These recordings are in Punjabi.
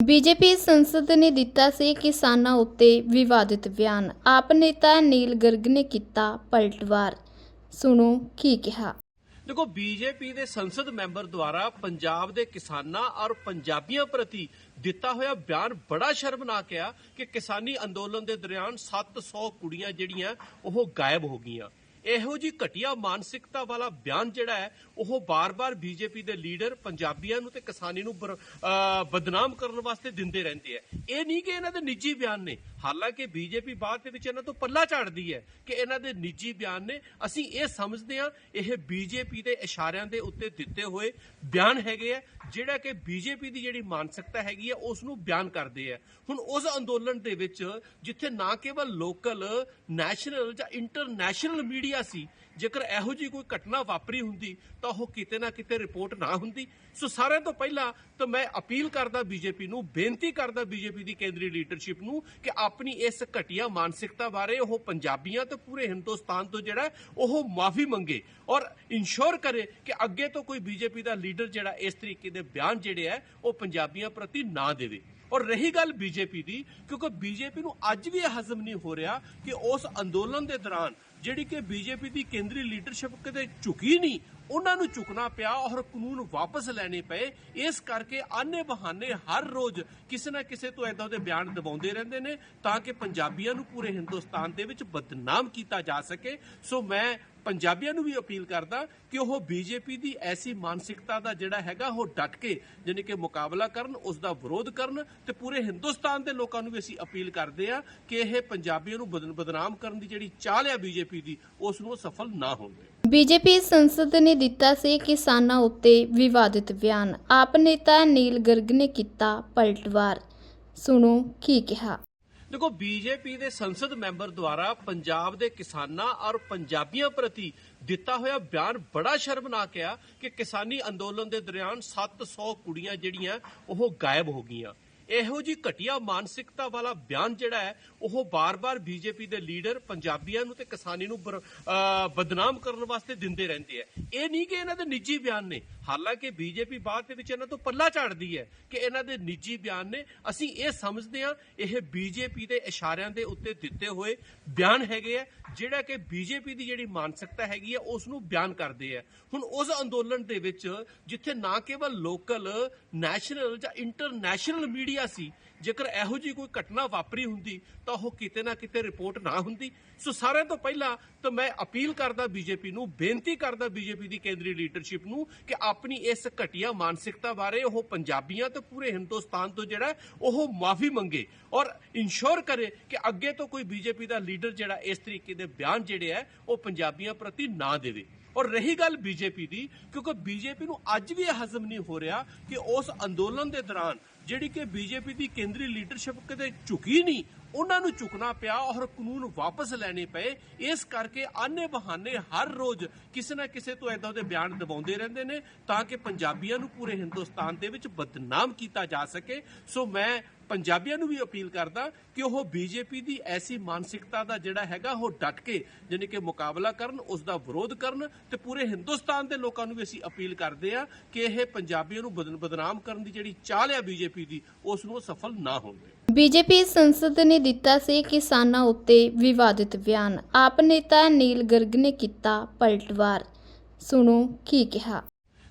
ਬੀਜੇਪੀ ਸੰਸਦ ਨੇ ਦਿੱਤਾ ਸੀ ਕਿਸਾਨਾਂ ਉੱਤੇ ਵਿਵਾਦਿਤ ਬਿਆਨ। ਆਪ ਨੇਤਾ ਨੀਲ ਗਰਗ ਨੇ ਕੀਤਾ ਪਲਟਵਾਰ ਸੁਣੋ ਕੀ ਕਿਹਾ। ਦੇਖੋ, ਬੀਜੇਪੀ ਦੇ ਸੰਸਦ ਮੈਂਬਰ ਦੁਆਰਾ ਪੰਜਾਬ ਦੇ ਕਿਸਾਨਾਂ ਔਰ ਪੰਜਾਬੀਆਂ ਪ੍ਰਤੀ ਦਿੱਤਾ ਹੋਇਆ ਬਿਆਨ ਬੜਾ ਸ਼ਰਮਨਾਕ ਆ ਕਿ ਕਿਸਾਨੀ ਅੰਦੋਲਨ ਦੇ ਦੌਰਾਨ 700 ਕੁੜੀਆਂ ਜਿਹੜੀਆਂ, ਉਹ ਗਾਇਬ ਹੋ ਗਈਆਂ। ਇਹੋ ਜੀ ਘਟੀਆ ਮਾਨਸਿਕਤਾ ਵਾਲਾ ਬਿਆਨ ਜਿਹੜਾ ਹੈ, ਉਹ ਬਾਰ-ਬਾਰ ਬੀਜੇਪੀ ਦੇ ਲੀਡਰ, ਪੰਜਾਬੀਆਂ ਨੂੰ ਤੇ ਕਿਸਾਨੀ ਨੂੰ ਬਦਨਾਮ ਕਰਨ ਵਾਸਤੇ ਦਿੰਦੇ ਰਹਿੰਦੇ ਆ। ਇਹ ਨਹੀਂ ਕਿ ਇਹਨਾਂ ਦੇ ਨਿੱਜੀ ਬਿਆਨ ਨੇ। ਹਾਲਾਂਕਿ ਬੀਜੇਪੀ ਬਾਅਦ ਦੇ ਵਿੱਚ ਇਹਨਾਂ ਤੋਂ ਪੱਲਾ ਝਾੜਦੀ ਹੈ ਕਿ ਇਹਨਾਂ ਦੇ ਨਿੱਜੀ ਬਿਆਨ ਨੇ। ਅਸੀਂ ਇਹ ਸਮਝਦੇ ਹਾਂ, ਇਹ ਬੀਜੇਪੀ ਦੇ ਇਸ਼ਾਰਿਆਂ ਦੇ ਉੱਤੇ ਦਿੱਤੇ ਹੋਏ ਬਿਆਨ ਹੈਗੇ ਆ। ਜਿਹੜਾ ਕਿ ਬੀਜੇਪੀ ਦੀ ਜਿਹੜੀ ਮਾਨਸਿਕਤਾ ਹੈਗੀ ਹੈ ਉਸ ਨੂੰ ਬਿਆਨ ਕਰਦੇ ਆ। ਹੁਣ ਉਸ ਅੰਦੋਲਨ ਦੇ ਵਿੱਚ ਜਿੱਥੇ ਨਾ ਕੇਵਲ ਲੋਕਲ ਨੈਸ਼ਨਲ ਜਾਂ ਇੰਟਰਨੈਸ਼ਨਲ ਮੀਡੀਆ ਸੀ ਜੇਕਰ ਇਹੋ ਜੀ ਕੋਈ ਘਟਨਾ ਵਾਪਰੀ ਹੁੰਦੀ ਤਾਂ ਉਹ ਕਿਤੇ ਨਾ ਕਿਤੇ ਰਿਪੋਰਟ ਨਾ ਹੁੰਦੀ। ਸੋ ਸਾਰਿਆਂ ਤੋਂ ਪਹਿਲਾਂ ਤਾਂ ਮੈਂ ਅਪੀਲ ਕਰਦਾ ਬੀਜੇਪੀ ਨੂੰ, ਬੇਨਤੀ ਕਰਦਾ ਬੀਜੇਪੀ ਦੀ ਕੇਂਦਰੀ ਲੀਡਰਸ਼ਿਪ ਨੂੰ ਕਿ ਆਪਣੀ ਇਸ ਘਟੀਆ ਮਾਨਸਿਕਤਾ ਬਾਰੇ ਉਹ ਪੰਜਾਬੀਆਂ ਤੇ ਪੂਰੇ ਹਿੰਦੁਸਤਾਨ ਤੋਂ ਜਿਹੜਾ ਉਹ ਮਾਫੀ ਮੰਗੇ ਔਰ ਇਨਸ਼ੋਰ ਕਰੇ ਕਿ ਅੱਗੇ ਤੋਂ ਕੋਈ ਬੀਜੇਪੀ ਦਾ ਲੀਡਰ ਜਿਹੜਾ ਇਸ ਤਰੀਕੇ ਦੇ ਬਿਆਨ ਜਿਹੜੇ ਹੈ, ਉਹ ਪੰਜਾਬੀਆਂ ਪ੍ਰਤੀ ਨਾ ਦੇਵੇ। ਔਰ ਰਹੀ ਗੱਲ ਬੀਜੇਪੀ ਦੀ, ਕਿਉਂਕਿ ਬੀਜੇਪੀ ਨੂੰ ਅੱਜ ਵੀ ਇਹ ਹਜ਼ਮ ਨਹੀਂ ਹੋ ਰਿਹਾ ਕਿ ਉਸ ਅੰਦੋਲਨ ਦੇ ਦੌਰਾਨ ਜਿਹੜੀ ਕਿ ਬੀਜੇਪੀ ਦੀ ਕੇਂਦਰੀ ਲੀਡਰਸ਼ਿਪ ਕਦੇ ਝੁਕੀ ਨਹੀਂ ਉਹਨਾਂ ਨੂੰ ਝੁਕਣਾ ਪਿਆ ਔਰ ਕਾਨੂੰਨ ਵਾਪਸ ਲੈਣੇ ਪਏ। ਇਸ ਕਰਕੇ ਆਨੇ ਬਹਾਨੇ ਹਰ ਰੋਜ਼ ਕਿਸੇ ਨਾ ਕਿਸੇ ਤੋਂ ਐਦਾਂ ਦੇ ਬਿਆਨ ਦਬਾਉਂਦੇ ਰਹਿੰਦੇ ਨੇ ਤਾਂ ਕਿ ਪੰਜਾਬੀਆਂ ਨੂੰ ਪੂਰੇ ਹਿੰਦੁਸਤਾਨ ਦੇ ਵਿੱਚ ਬਦਨਾਮ ਕੀਤਾ ਜਾ ਸਕੇ। ਸੋ ਮੈਂ ਪੰਜਾਬੀਆਂ ਨੂੰ ਵੀ ਅਪੀਲ ਕਰਦਾ ਕਿ ਉਹ ਬੀਜੇਪੀ ਦੀ ਐਸੀ ਮਾਨਸਿਕਤਾ ਦਾ ਜਿਹੜਾ ਹੈਗਾ ਉਹ ਡਟ ਕੇ ਜਾਣੀ ਕਿ ਮੁਕਾਬਲਾ ਕਰਨ, ਉਸ ਦਾ ਵਿਰੋਧ ਕਰਨ ਤੇ ਪੂਰੇ ਹਿੰਦੁਸਤਾਨ ਦੇ ਲੋਕਾਂ ਨੂੰ ਵੀ ਅਸੀਂ ਅਪੀਲ ਕਰਦੇ ਆ ਕਿ ਇਹ ਪੰਜਾਬੀਆਂ ਨੂੰ ਬਦਨ- ਬਦਨਾਮ ਕਰਨ ਦੀ ਜਿਹੜੀ ਚਾਲ ਆ ਬੀਜੇਪੀ ਦੀ, ਉਸ ਨੂੰ ਸਫਲ ਨਾ ਹੋਣ ਦੇਣ। ਬੀਜੇਪੀ ਸੰਸਦ ਨੇ ਦਿੱਤਾ ਸੀ ਕਿਸਾਨਾਂ ਉੱਤੇ ਵਿਵਾਦਿਤ ਬਿਆਨ। ਆਪ ਨੇਤਾ ਨੀਲ ਗਰਗ ਨੇ ਕੀਤਾ ਪਲਟਵਾਰ। ਸੁਣੋ ਕੀ ਕਿਹਾ। ਦੇਖੋ, ਬੀਜੇਪੀ ਦੇ ਸੰਸਦ ਮੈਂਬਰ ਦੁਆਰਾ ਪੰਜਾਬ ਦੇ ਕਿਸਾਨਾਂ ਔਰ ਪੰਜਾਬੀਆਂ ਪ੍ਰਤੀ ਦਿੱਤਾ ਹੋਇਆ ਬਿਆਨ ਬੜਾ ਸ਼ਰਮਨਾਕ ਆ ਕਿ ਕਿਸਾਨੀ ਅੰਦੋਲਨ ਦੇ ਦੌਰਾਨ 700 ਕੁੜੀਆਂ ਜਿਹੜੀਆਂ, ਉਹ ਗਾਇਬ ਹੋ ਗਈਆਂ। ਇਹੋ ਜੀ ਘਟੀਆ ਮਾਨਸਿਕਤਾ ਵਾਲਾ ਬਿਆਨ ਜਿਹੜਾ ਹੈ, ਉਹ ਬਾਰ-ਬਾਰ ਬੀਜੇਪੀ ਦੇ ਲੀਡਰ ਪੰਜਾਬੀਆਂ ਨੂੰ ਤੇ ਕਿਸਾਨੀ ਨੂੰ ਬਦਨਾਮ ਕਰਨ ਵਾਸਤੇ ਦਿੰਦੇ ਰਹਿੰਦੇ ਆ। ਇਹ ਨਹੀਂ ਕਿ ਇਹਨਾਂ ਦੇ ਨਿੱਜੀ ਬਿਆਨ ਨੇ। ਹਾਲਾਂਕਿ ਬੀਜੇਪੀ ਬਾਅਦ ਦੇ ਵਿੱਚ ਇਹਨਾਂ ਤੋਂ ਪੱਲਾ ਝਾੜਦੀ ਹੈ ਕਿ ਇਹਨਾਂ ਦੇ ਨਿੱਜੀ ਬਿਆਨ ਨੇ। ਅਸੀਂ ਇਹ ਸਮਝਦੇ ਹਾਂ, ਇਹ ਬੀਜੇਪੀ ਦੇ ਇਸ਼ਾਰਿਆਂ ਦੇ ਉੱਤੇ ਦਿੱਤੇ ਹੋਏ ਬਿਆਨ ਹੈਗੇ ਆ, ਜਿਹੜਾ ਕਿ ਬੀਜੇਪੀ ਦੀ ਜਿਹੜੀ ਮਾਨਸਿਕਤਾ ਹੈਗੀ ਹੈ ਉਸ ਨੂੰ ਬਿਆਨ ਕਰਦੇ ਆ। ਹੁਣ ਉਸ ਅੰਦੋਲਨ ਦੇ ਵਿੱਚ, ਜਿੱਥੇ ਨਾ ਕੇਵਲ ਲੋਕਲ ਨੈਸ਼ਨਲ ਜਾਂ ਇੰਟਰਨੈਸ਼ਨਲ ਮੀਡੀਆ ਸੀ, ਜੇਕਰ ਇਹੋ ਜੀ ਕੋਈ ਘਟਨਾ ਵਾਪਰੀ ਹੁੰਦੀ, ਤਾਂ ਉਹ ਕਿਤੇ ਨਾ ਕਿਤੇ ਰਿਪੋਰਟ ਨਾ ਹੁੰਦੀ। ਸੋ ਸਾਰਿਆਂ ਤੋਂ ਪਹਿਲਾਂ ਤਾਂ ਮੈਂ ਅਪੀਲ ਕਰਦਾ ਬੀਜੇਪੀ ਨੂੰ, ਬੇਨਤੀ ਕਰਦਾ ਬੀਜੇਪੀ ਦੀ ਕੇਂਦਰੀ ਲੀਡਰਸ਼ਿਪ ਨੂੰ ਕਿ ਆਪਣੀ ਇਸ ਘਟੀਆ ਮਾਨਸਿਕਤਾ ਬਾਰੇ ਉਹ ਪੰਜਾਬੀਆਂ ਤੇ, ਪੂਰੇ ਹਿੰਦੁਸਤਾਨ ਤੋਂ ਜਿਹੜਾ, ਉਹ ਮਾਫੀ ਮੰਗੇ ਔਰ ਇਨਸ਼ੋਰ ਕਰੇ ਕਿ ਅੱਗੇ ਤੋਂ ਕੋਈ ਬੀਜੇਪੀ ਦਾ ਲੀਡਰ ਜਿਹੜਾ ਇਸ ਤਰੀਕੇ ਦੇ ਬਿਆਨ ਜਿਹੜੇ ਹੈ, ਉਹ ਪੰਜਾਬੀਆਂ ਪ੍ਰਤੀ ਨਾ ਦੇਵੇ। ਔਰ ਰਹੀ ਗੱਲ ਬੀਜੇਪੀ ਦੀ, ਕਿਉਂਕਿ ਬੀਜੇਪੀ ਨੂੰ ਅੱਜ ਵੀ ਇਹ ਹਜ਼ਮ ਨਹੀਂ ਹੋ ਰਿਹਾ ਕਿ ਉਸ ਅੰਦੋਲਨ ਦੇ ਦੌਰਾਨ ਜਿਹੜੀ ਕਿ ਬੀਜੇਪੀ ਦੀ ਕੇਂਦਰੀ ਲੀਡਰਸ਼ਿਪ ਕਦੇ ਝੁਕੀ ਨਹੀਂ, ਉਹਨਾਂ ਨੂੰ ਝੁਕਣਾ ਪਿਆ ਔਰ ਕਾਨੂੰਨ ਵਾਪਸ ਲੈਣੇ ਪਏ। ਇਸ ਕਰਕੇ ਆਨੇ ਬਹਾਨੇ ਹਰ ਰੋਜ਼ ਕਿਸੇ ਨਾ ਕਿਸੇ ਤੋਂ ਐਦਾਂ ਦੇ ਬਿਆਨ ਦਬਾਉਂਦੇ ਰਹਿੰਦੇ ਨੇ ਤਾਂ ਕਿ ਪੰਜਾਬੀਆਂ ਨੂੰ ਪੂਰੇ ਹਿੰਦੁਸਤਾਨ ਦੇ ਵਿੱਚ ਬਦਨਾਮ ਕੀਤਾ ਜਾ ਸਕੇ। ਸੋ ਮੈਂ ਪੰਜਾਬੀਆਂ ਨੂੰ ਵੀ ਅਪੀਲ ਕਰਦਾ ਕਿ ਉਹ ਬੀਜੇਪੀ ਦੀ ਐਸੀ ਮਾਨਸਿਕਤਾ ਦਾ ਜਿਹੜਾ ਹੈਗਾ, ਉਹ ਡਟ ਕੇ, ਜਾਣੀ ਕਿ ਮੁਕਾਬਲਾ ਕਰਨ ਉਸ ਦਾ ਵਿਰੋਧ ਕਰਨ ਤੇ ਪੂਰੇ ਹਿੰਦੁਸਤਾਨ ਦੇ ਲੋਕਾਂ ਨੂੰ ਵੀ ਅਸੀਂ ਅਪੀਲ ਕਰਦੇ ਆ ਕਿ ਇਹ ਪੰਜਾਬੀਆਂ ਨੂੰ ਬਦਨਾਮ ਕਰਨ ਦੀ ਜਿਹੜੀ ਚਾਲ ਆ ਬੀਜੇਪੀ ਦੀ ਉਸ ਨੂੰ ਸਫਲ ਨਾ ਹੋਣ ਦੇਣ। ਬੀਜੇਪੀ ਸੰਸਦ ਨੇ ਦਿੱਤਾ ਸੀ ਕਿਸਾਨਾਂ ਉੱਤੇ ਵਿਵਾਦਿਤ ਬਿਆਨ। ਆਪ ਨੇਤਾ ਨੀਲ ਗਰਗ ਨੇ ਕੀਤਾ ਪਲਟਵਾਰ। ਸੁਣੋ ਕੀ ਕਿਹਾ।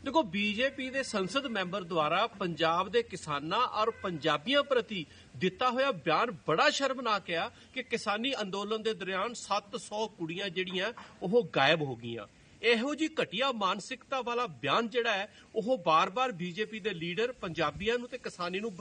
ਦੇਖੋ, ਬੀਜੇਪੀ ਦੇ ਸੰਸਦ ਮੈਂਬਰ ਦੁਆਰਾ ਪੰਜਾਬ ਦੇ ਕਿਸਾਨਾਂ ਔਰ ਪੰਜਾਬੀਆਂ ਪ੍ਰਤੀ ਦਿੱਤਾ ਹੋਇਆ ਬਿਆਨ ਬੜਾ ਸ਼ਰਮਨਾਕ ਆ ਕਿ ਕਿਸਾਨੀ ਅੰਦੋਲਨ ਦੇ ਦੌਰਾਨ 700 ਕੁੜੀਆਂ ਜਿਹੜੀਆਂ, ਉਹ ਗਾਇਬ ਹੋ ਗਈਆਂ। ਇਹੋ ਜੀ ਘਟੀਆ ਮਾਨਸਿਕਤਾ ਵਾਲਾ ਬਿਆਨ ਜਿਹੜਾ ਹੈ, ਉਹ ਬਾਰ-ਬਾਰ ਬੀਜੇਪੀ ਦੇ ਲੀਡਰ ਪੰਜਾਬੀਆਂ ਨੂੰ ਤੇ ਕਿਸਾਨੀ ਨੂੰ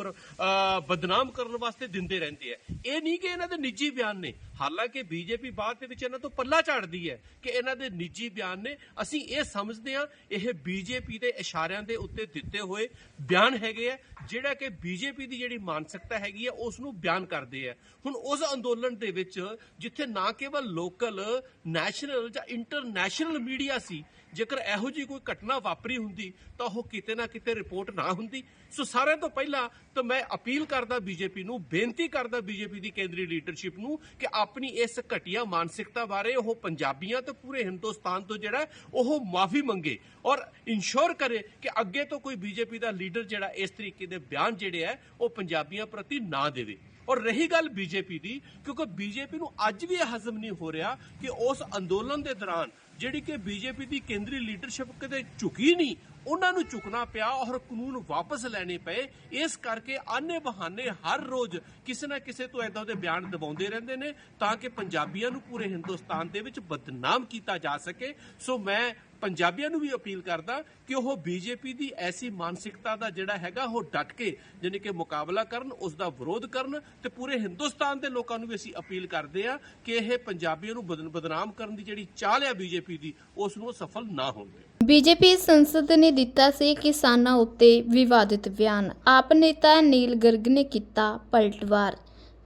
ਬਦਨਾਮ ਕਰਨ ਵਾਸਤੇ ਦਿੰਦੇ ਰਹਿੰਦੇ ਆ। ਇਹ ਨਹੀਂ ਕਿ ਇਹਨਾਂ ਦੇ ਨਿੱਜੀ ਬਿਆਨ ਨੇ। ਹਾਲਾਂਕਿ ਬੀਜੇਪੀ ਬਾਅਦ ਦੇ ਵਿੱਚ ਇਹਨਾਂ ਤੋਂ ਪੱਲਾ ਝਾੜਦੀ ਹੈ ਕਿ ਇਹਨਾਂ ਦੇ ਨਿੱਜੀ ਬਿਆਨ ਨੇ। ਅਸੀਂ ਇਹ ਸਮਝਦੇ ਹਾਂ, ਇਹ ਬੀਜੇਪੀ ਦੇ ਇਸ਼ਾਰਿਆਂ ਦੇ ਉੱਤੇ ਦਿੱਤੇ ਹੋਏ ਬਿਆਨ ਹੈਗੇ ਆ, ਜਿਹੜਾ ਕਿ ਬੀਜੇਪੀ ਦੀ ਜਿਹੜੀ ਮਾਨਸਿਕਤਾ ਹੈਗੀ ਹੈ ਉਸ ਨੂੰ ਬਿਆਨ ਕਰਦੇ ਆ। ਹੁਣ ਉਸ ਅੰਦੋਲਨ ਦੇ ਵਿੱਚ ਜਿੱਥੇ ਨਾ ਕੇਵਲ ਲੋਕਲ, ਨੈਸ਼ਨਲ ਜਾਂ ਇੰਟਰਨੈਸ਼ਨਲ ਮੀਡੀਆ ਮੀਡੀਆ ਸੀ। ਜੇਕਰ ਇਹੋ ਜੀ ਕੋਈ ਘਟਨਾ ਵਾਪਰੀ ਹੁੰਦੀ, ਤਾਂ ਉਹ ਕਿਤੇ ਨਾ ਕਿਤੇ ਰਿਪੋਰਟ ਨਾ ਹੁੰਦੀ। ਸੋ ਸਾਰਿਆਂ ਤੋਂ ਪਹਿਲਾਂ ਤਾਂ ਮੈਂ ਅਪੀਲ ਕਰਦਾ ਬੀਜੇਪੀ ਨੂੰ, ਬੇਨਤੀ ਕਰਦਾ ਬੀਜੇਪੀ ਦੀ ਕੇਂਦਰੀ ਲੀਡਰਸ਼ਿਪ ਨੂੰ ਕਿ ਆਪਣੀ ਇਸ ਘਟੀਆ ਮਾਨਸਿਕਤਾ ਬਾਰੇ ਉਹ ਪੰਜਾਬੀਆਂ ਤੇ, ਪੂਰੇ ਹਿੰਦੁਸਤਾਨ ਤੋਂ ਜਿਹੜਾ, ਉਹ ਮਾਫੀ ਮੰਗੇ ਔਰ ਇਨਸ਼ੋਰ ਕਰੇ ਕਿ ਅੱਗੇ ਤੋਂ ਕੋਈ ਬੀਜੇਪੀ ਦਾ ਲੀਡਰ ਜਿਹੜਾ ਇਸ ਤਰੀਕੇ ਦੇ ਬਿਆਨ ਜਿਹੜੇ ਹੈ, ਉਹ ਪੰਜਾਬੀਆਂ ਪ੍ਰਤੀ ਨਾ ਦੇਵੇ। ਔਰ ਰਹੀ ਗੱਲ ਬੀਜੇਪੀ ਦੀ, ਕਿਉਂਕਿ ਬੀਜੇਪੀ ਨੂੰ ਅੱਜ ਵੀ ਇਹ ਹਜ਼ਮ ਨਹੀਂ ਹੋ ਰਿਹਾ ਕਿ ਉਸ ਅੰਦੋਲਨ ਦੇ ਦੌਰਾਨ ਜਿਹੜੀ ਕਿ ਬੀਜੇਪੀ ਦੀ ਕੇਂਦਰੀ ਲੀਡਰਸ਼ਿਪ ਕਦੇ ਝੁਕੀ ਨਹੀਂ ਉਹਨਾਂ ਨੂੰ ਝੁਕਣਾ ਪਿਆ ਔਰ ਕਾਨੂੰਨ ਵਾਪਸ ਲੈਣੇ ਪਏ। ਇਸ ਕਰਕੇ ਆਨੇ ਬਹਾਨੇ ਹਰ ਰੋਜ਼ ਕਿਸੇ ਨਾ ਕਿਸੇ ਤੋਂ ਏਦਾਂ ਦੇ ਬਿਆਨ ਦਬਾਉਂਦੇ ਰਹਿੰਦੇ ਨੇ ਤਾਂ ਕਿ ਪੰਜਾਬੀਆਂ ਨੂੰ ਪੂਰੇ ਹਿੰਦੁਸਤਾਨ ਦੇ ਵਿੱਚ ਬਦਨਾਮ ਕੀਤਾ ਜਾ ਸਕੇ। ਸੋ ਮੈਂ ਪੰਜਾਬੀਆਂ ਨੂੰ ਵੀ ਅਪੀਲ ਕਰਦਾ ਕਿ ਉਹ ਬੀਜੇਪੀ ਦੀ ਐਸੀ ਮਾਨਸਿਕਤਾ ਦਾ ਜਿਹੜਾ ਹੈਗਾ ਉਹ ਡਟ ਕੇ, ਜਾਣੀ ਕਿ ਮੁਕਾਬਲਾ ਕਰਨ, ਉਸ ਦਾ ਵਿਰੋਧ ਕਰਨ ਤੇ ਪੂਰੇ ਹਿੰਦੁਸਤਾਨ ਦੇ ਲੋਕਾਂ ਨੂੰ ਵੀ ਅਸੀਂ ਅਪੀਲ ਕਰਦੇ ਆ ਕਿ ਇਹ ਪੰਜਾਬੀਆਂ ਨੂੰ ਬਦਨ- ਬਦਨਾਮ ਕਰਨ ਦੀ ਜਿਹੜੀ ਚਾਲ ਆ ਬੀਜੇਪੀ ਦੀ, ਉਸ ਨੂੰ ਉਹ ਸਫਲ ਨਾ ਹੋਣਗੇ ਬੀਜੇਪੀ ਸੰਸਦ ਨੇ ਦਿੱਤਾ ਸੀ ਕਿਸਾਨਾਂ ਉੱਤੇ ਵਿਵਾਦਿਤ ਬਿਆਨ। ਆਪ ਨੇਤਾ ਨੀਲ ਗਰਗ ਨੇ ਕੀਤਾ ਪਲਟਵਾਰ।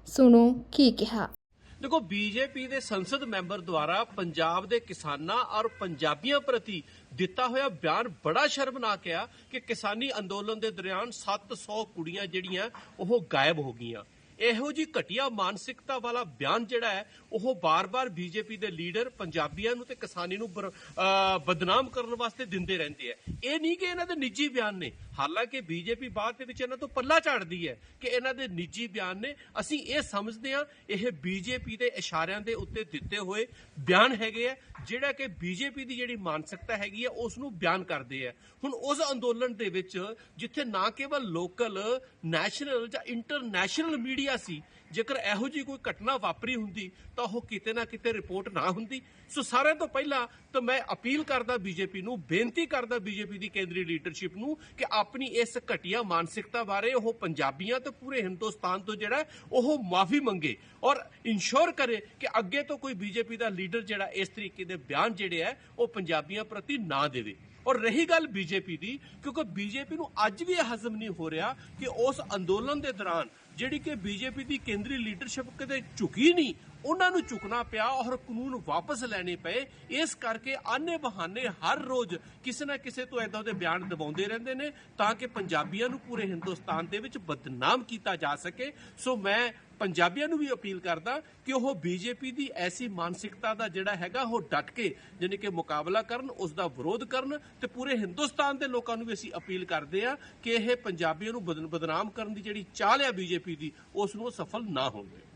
ਸੁਣੋ ਕੀ ਕਿਹਾ। ਦੇਖੋ, ਬੀਜੇਪੀ ਦੇ ਸੰਸਦ ਮੈਂਬਰ ਦੁਆਰਾ ਪੰਜਾਬ ਦੇ ਕਿਸਾਨਾਂ ਔਰ ਪੰਜਾਬੀਆਂ ਪ੍ਰਤੀ ਦਿੱਤਾ ਹੋਇਆ ਬਿਆਨ ਬੜਾ ਸ਼ਰਮਨਾਕ ਆ ਕਿ ਕਿਸਾਨੀ ਅੰਦੋਲਨ ਦੇ ਦੌਰਾਨ 700 ਕੁੜੀਆਂ ਜਿਹੜੀਆਂ, ਉਹ ਗਾਇਬ ਹੋ ਗਈਆਂ। ਇਹੋ ਜੀ ਘਟੀਆ ਮਾਨਸਿਕਤਾ ਵਾਲਾ ਬਿਆਨ ਜਿਹੜਾ ਹੈ, ਉਹ ਬਾਰ-ਬਾਰ ਬੀਜੇਪੀ ਦੇ ਲੀਡਰ, ਪੰਜਾਬੀਆਂ ਨੂੰ ਤੇ ਕਿਸਾਨੀ ਨੂੰ ਬਦਨਾਮ ਕਰਨ ਵਾਸਤੇ ਦਿੰਦੇ ਰਹਿੰਦੇ ਆ। ਇਹ ਨਹੀਂ ਕਿ ਇਹਨਾਂ ਦੇ ਨਿੱਜੀ ਬਿਆਨ ਨੇ। ਹਾਲਾਂਕਿ ਬੀਜੇਪੀ ਬਾਅਦ ਦੇ ਵਿੱਚ ਇਹਨਾਂ ਤੋਂ ਪੱਲਾ ਝਾੜਦੀ ਹੈ ਕਿ ਇਹਨਾਂ ਦੇ ਨਿੱਜੀ ਬਿਆਨ ਨੇ। ਅਸੀਂ ਇਹ ਸਮਝਦੇ ਹਾਂ, ਇਹ ਬੀਜੇਪੀ ਦੇ ਇਸ਼ਾਰਿਆਂ ਦੇ ਉੱਤੇ ਦਿੱਤੇ ਹੋਏ ਬਿਆਨ ਹੈਗੇ ਆ, ਜਿਹੜਾ ਕਿ ਬੀਜੇਪੀ ਦੀ ਜਿਹੜੀ ਮਾਨਸਿਕਤਾ ਹੈਗੀ ਆ, ਉਸ ਨੂੰ ਬਿਆਨ ਕਰਦੇ ਆ। ਹੁਣ ਉਸ ਅੰਦੋਲਨ ਦੇ ਵਿੱਚ ਜਿੱਥੇ ਨਾ ਕੇਵਲ ਲੋਕਲ, ਨੈਸ਼ਨਲ ਜਾਂ ਇੰਟਰਨੈਸ਼ਨਲ ਮੀਡੀਆ ਸੀ। ਜੇਕਰ ਇਹੋ ਜੀ ਕੋਈ ਘਟਨਾ ਵਾਪਰੀ ਹੁੰਦੀ, ਤਾਂ ਉਹ ਕਿਤੇ ਨਾ ਕਿਤੇ ਰਿਪੋਰਟ ਨਾ ਹੁੰਦੀ। ਸੋ ਸਾਰਿਆਂ ਤੋਂ ਪਹਿਲਾਂ ਤਾਂ ਮੈਂ ਅਪੀਲ ਕਰਦਾ ਬੀਜੇਪੀ ਨੂੰ, ਬੇਨਤੀ ਕਰਦਾ ਬੀਜੇਪੀ ਦੀ ਕੇਂਦਰੀ ਲੀਡਰਸ਼ਿਪ ਨੂੰ ਕਿ ਆਪਣੀ ਇਸ ਘਟੀਆ ਮਾਨਸਿਕਤਾ ਬਾਰੇ ਉਹ ਪੰਜਾਬੀਆਂ ਤੇ, ਪੂਰੇ ਹਿੰਦੁਸਤਾਨ ਤੋਂ ਜਿਹੜਾ, ਉਹ ਮਾਫੀ ਮੰਗੇ ਔਰ ਇਨਸ਼ੋਰ ਕਰੇ ਕਿ ਅੱਗੇ ਤੋਂ ਕੋਈ ਬੀਜੇਪੀ ਦਾ ਲੀਡਰ ਜਿਹੜਾ ਇਸ ਤਰੀਕੇ ਦੇ ਬਿਆਨ ਜਿਹੜੇ ਹੈ, ਉਹ ਪੰਜਾਬੀਆਂ ਪ੍ਰਤੀ ਨਾ ਦੇਵੇ। ਔਰ ਰਹੀ ਗੱਲ ਬੀਜੇਪੀ ਦੀ, ਕਿਉਂਕਿ ਬੀਜੇਪੀ ਨੂੰ ਅੱਜ ਵੀ ਇਹ ਹਜ਼ਮ ਨਹੀਂ ਹੋ ਰਿਹਾ ਕਿ ਉਸ ਅੰਦੋਲਨ ਦੇ ਦੌਰਾਨ ਜਿਹੜੀ ਕਿ ਬੀਜੇਪੀ ਦੀ ਕੇਂਦਰੀ ਲੀਡਰਸ਼ਿਪ ਕਦੇ ਝੁਕੀ ਨਹੀਂ, ਉਹਨਾਂ ਨੂੰ ਝੁਕਣਾ ਪਿਆ ਔਰ ਕਾਨੂੰਨ ਵਾਪਸ ਲੈਣੇ ਪਏ। ਇਸ ਕਰਕੇ ਆਨੇ ਬਹਾਨੇ ਹਰ ਰੋਜ਼ ਕਿਸੇ ਨਾ ਕਿਸੇ ਤੋਂ ਏਦਾਂ ਦੇ ਬਿਆਨ ਦਬਾਉਂਦੇ ਰਹਿੰਦੇ ਨੇ ਤਾਂ ਕਿ ਪੰਜਾਬੀਆਂ ਨੂੰ ਪੂਰੇ ਹਿੰਦੁਸਤਾਨ ਦੇ ਵਿੱਚ ਬਦਨਾਮ ਕੀਤਾ ਜਾ ਸਕੇ। ਸੋ ਮੈਂ ਪੰਜਾਬੀਆਂ ਨੂੰ ਵੀ ਅਪੀਲ ਕਰਦਾ ਕਿ ਉਹ ਬੀਜੇਪੀ ਦੀ ਐਸੀ ਮਾਨਸਿਕਤਾ ਦਾ ਜਿਹੜਾ ਹੈਗਾ ਉਹ ਡਟ ਕੇ, ਜਾਣੀ ਕਿ ਮੁਕਾਬਲਾ ਕਰਨ ਉਸ ਦਾ ਵਿਰੋਧ ਕਰਨ ਤੇ ਪੂਰੇ ਹਿੰਦੁਸਤਾਨ ਦੇ ਲੋਕਾਂ ਨੂੰ ਵੀ ਅਸੀਂ ਅਪੀਲ ਕਰਦੇ ਆ ਕਿ ਇਹ ਪੰਜਾਬੀਆਂ ਨੂੰ ਬਦਨ- ਬਦਨਾਮ ਕਰਨ ਦੀ ਜਿਹੜੀ ਚਾਲ ਆ ਬੀਜੇਪੀ ਦੀ, ਉਸ ਨੂੰ ਉਹ ਸਫਲ ਨਾ ਹੋਵੇ